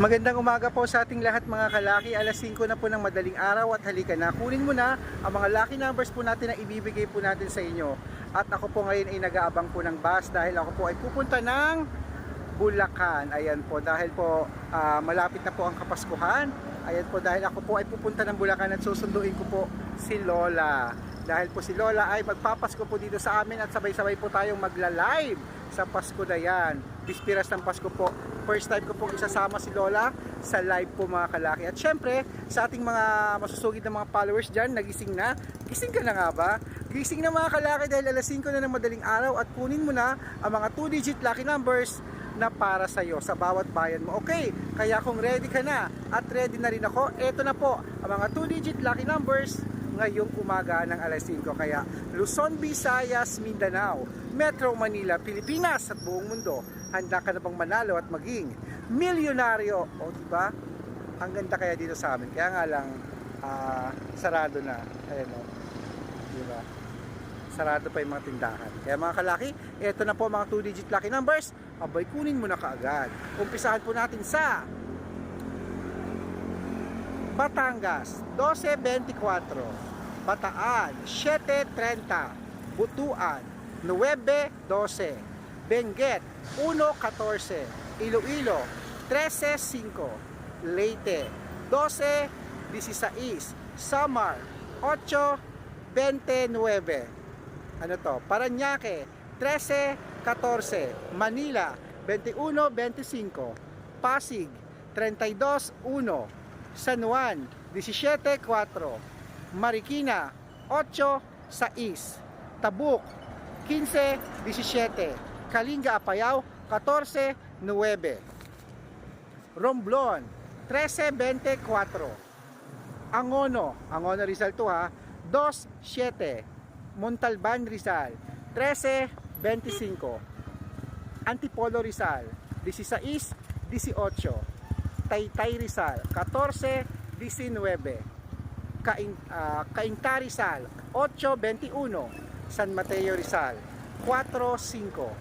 Magandang umaga po sa ating lahat mga kalaki. Alas 5 na po ng madaling araw at halika na. Kunin mo na ang mga lucky numbers po natin na ibibigay po natin sa inyo. At ako po ngayon ay nag-aabang po ng bus dahil ako po ay pupunta ng Bulacan. Ayan po dahil po ah, malapit na po ang Kapaskuhan. Ayan po dahil ako po ay pupunta ng Bulacan at susunduin ko po si Lola. Dahil po si Lola ay magpapasko po dito sa amin at sabay-sabay po tayong magla-live sa Pasko na yan. Bispiras ng Pasko po. First time ko pong isasama si Lola sa live po mga kalaki. At syempre, sa ating mga masusugid na mga followers dyan, nagising na. Gising ka na nga ba? Gising na mga kalaki dahil alas 5 na ng madaling araw at kunin mo na ang mga 2-digit lucky numbers na para sa iyo sa bawat bayan mo. Okay, kaya kung ready ka na at ready na rin ako, eto na po ang mga 2-digit lucky numbers ngayong umaga ng alas 5. Kaya Luzon, Visayas, Mindanao, Metro Manila, Pilipinas at buong mundo, handa ka na bang manalo at maging milyonaryo? O di ba? Ang ganda kaya dito sa amin. Kaya nga lang ah, sarado na. Ayan o. Di ba? Sarado pa yung mga tindahan. Kaya mga kalaki, eto na po mga 2-digit lucky numbers. Abay, kunin mo na kaagad. Umpisahan po natin sa Batangas, 12.24. Bataan, 7.30. Butuan, 9.12. Benguet, 1.14. Iloilo, 13.5. Leyte, 12.16. Samar, 8.29. Ano to? Paranaque, 13.14. Manila, 21.25. Pasig, 32.1. San Juan, 17.4. Marikina, 8.6. Tabuk, 15.17. Kalinga Apayao, 14.9. Romblon, 13.24. Angono, Angono Rizal to ha, 2.7. Montalban Rizal, 13.25. Antipolo Rizal, 16.18. Taytay Rizal, 14.19. Kain, ah, Cainta Rizal, 8.21. San Mateo Rizal, 4.5.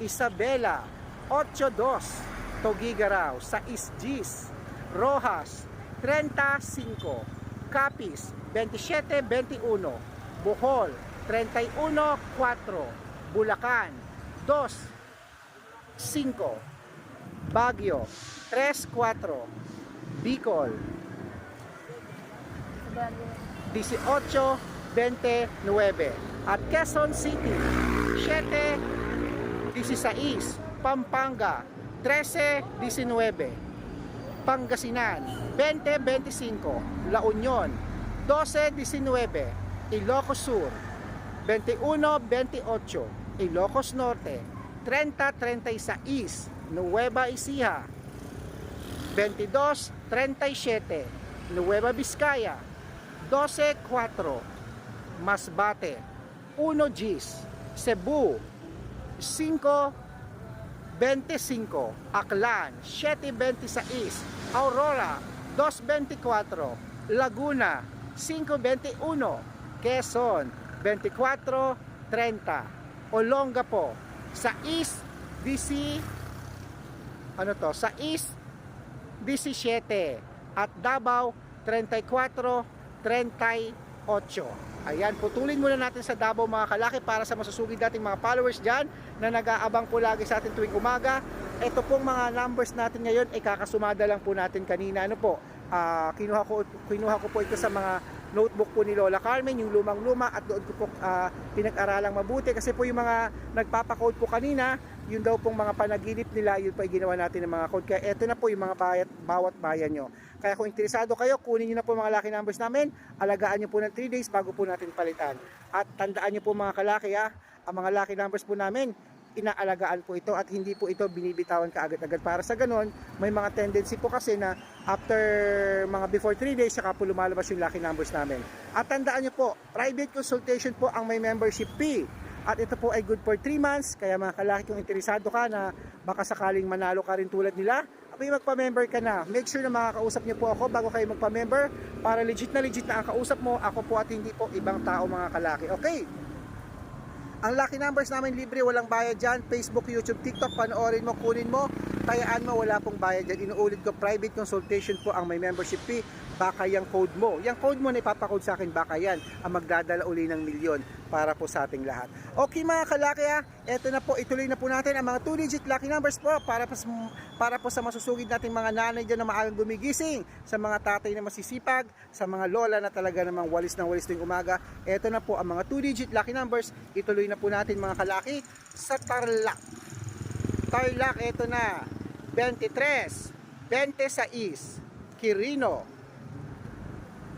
Isabela, 8.2. Togigaraw, 6 Gs. Rojas, 35. Capiz, 27.21. Bohol, 31.4. Bulacan, 2.5. Baguio, 3.4. Bicol, 18.29 at Quezon City 7.16 Pampanga 13.19 Pangasinan 20.25 La Union 12.19 Ilocos Sur 21.28 Ilocos Norte 30.36 Nueva Ecija 22.37 Nueva Vizcaya 12.4 Masbate 1 Gs. Cebu. 5.25 Aklan. 7.26 Aurora. 2.24 Laguna. 5.21 Quezon. 24.30 Olongapo sa East DC ano to? Sa East 17 at Davao 34-38. Ayan, putulin muna natin sa Davao mga kalaki para sa masusugid nating mga followers dyan na nag-aabang po lagi sa atin tuwing umaga. Ito pong mga numbers natin ngayon ay kakasumada lang po natin kanina. Ano po, ah, kinuha, ko, kinuha ko po ito sa mga notebook po ni Lola Carmen, yung lumang-luma at doon ko po ah, pinag-aralang mabuti kasi po yung mga nagpapakode po kanina, yun daw pong mga panaginip nila, yun pa ginawa natin ng mga code. Kaya eto na po yung mga bayat, bawat bayan nyo. Kaya kung interesado kayo, kunin nyo na po mga lucky numbers namin, alagaan nyo po ng 3 days bago po natin palitan. At tandaan nyo po mga kalaki ha, ang mga lucky numbers po namin, inaalagaan po ito at hindi po ito binibitawan kaagad-agad. Para sa ganon may mga tendency po kasi na after mga before 3 days saka po lumalabas yung lucky numbers namin. At tandaan nyo po private consultation po ang may membership fee. At ito po ay good for 3 months. Kaya mga kalaki kung interesado ka na baka sakaling manalo ka rin tulad nila may magpa-member ka na. Make sure na makakausap nyo po ako bago kayo magpa-member para legit na legit na ang kausap mo ako po at hindi po ibang tao mga kalaki okay Ang lucky numbers namin libre, walang bayad dyan. Facebook, YouTube, TikTok, panoorin mo, kunin mo. Tayaan mo, wala pong bayad dyan. Inuulit ko, private consultation po ang may membership fee. Baka yung code mo. Yung code mo na ipapakode sa akin, baka yan ang magdadala uli ng milyon para po sa ating lahat. Okay mga kalaki ha, eto na po, ituloy na po natin ang mga 2-digit lucky numbers po para po, para po sa masusugid nating mga nanay dyan na maagang gumigising, sa mga tatay na masisipag, sa mga lola na talaga namang walis ng walis tuwing umaga. Eto na po ang mga 2-digit lucky numbers, ituloy na po natin mga kalaki sa Tarlac. Tarlac, eto na, 23, 26, Quirino,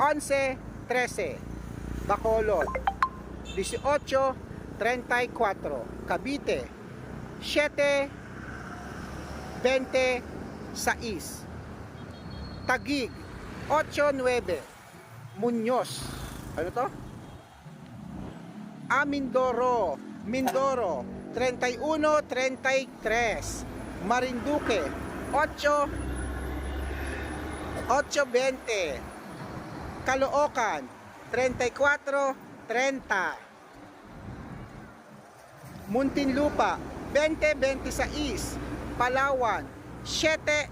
11, 13, Bacolod, 18, 34, Cavite, 7, 20, 6, Tagig, 8, 9, Muñoz, ano to? Ah, Mindoro, Mindoro, 31, 33, Marinduque, 8, 8.20 Caloocan 34 30 Muntinlupa 2026 Palawan 71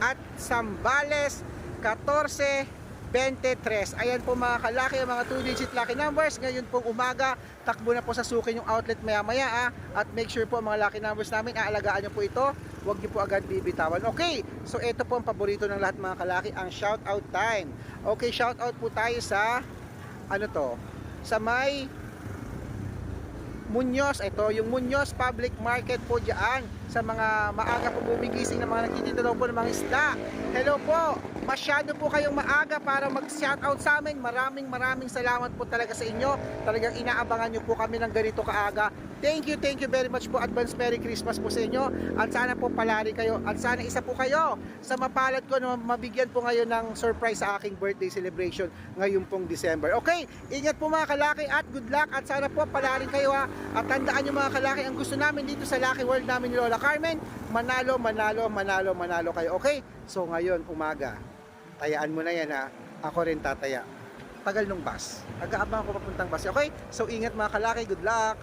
at Sambales 14 23. Ayan po mga kalaki, ang mga 2-digit lucky numbers. Ngayon pong umaga, takbo na po sa sukin yung outlet maya-maya ah. At make sure po mga lucky numbers namin, aalagaan nyo po ito. Huwag nyo po agad bibitawan. Okay, so ito po ang paborito ng lahat mga kalaki, ang shout out time. Okay, shout out po tayo sa, ano to, sa may Muñoz, ito yung Muñoz Public Market po dyan sa mga maaga po bumigising na mga nagtitinda daw po ng mga isda. Hello po, masyado po kayong maaga para mag-shoutout sa amin. Maraming maraming salamat po talaga sa inyo. Talagang inaabangan nyo po kami ng ganito kaaga. Thank you, thank you very much po. Advance Merry Christmas po sa inyo. At sana po palari kayo. At sana isa po kayo sa mapalad ko na mabigyan po ngayon ng surprise sa aking birthday celebration ngayon pong December. Okay, ingat po mga kalaki at good luck. At sana po palari kayo ha. At tandaan nyo mga kalaki, ang gusto namin dito sa Lucky World namin ni Lola Carmen, manalo, manalo, manalo, manalo kayo. Okay? So ngayon, umaga, tayaan mo na yan ha. Ako rin tataya. Tagal nung bus. Aga-abang ako papuntang bus. Okay? So ingat mga kalaki, good luck.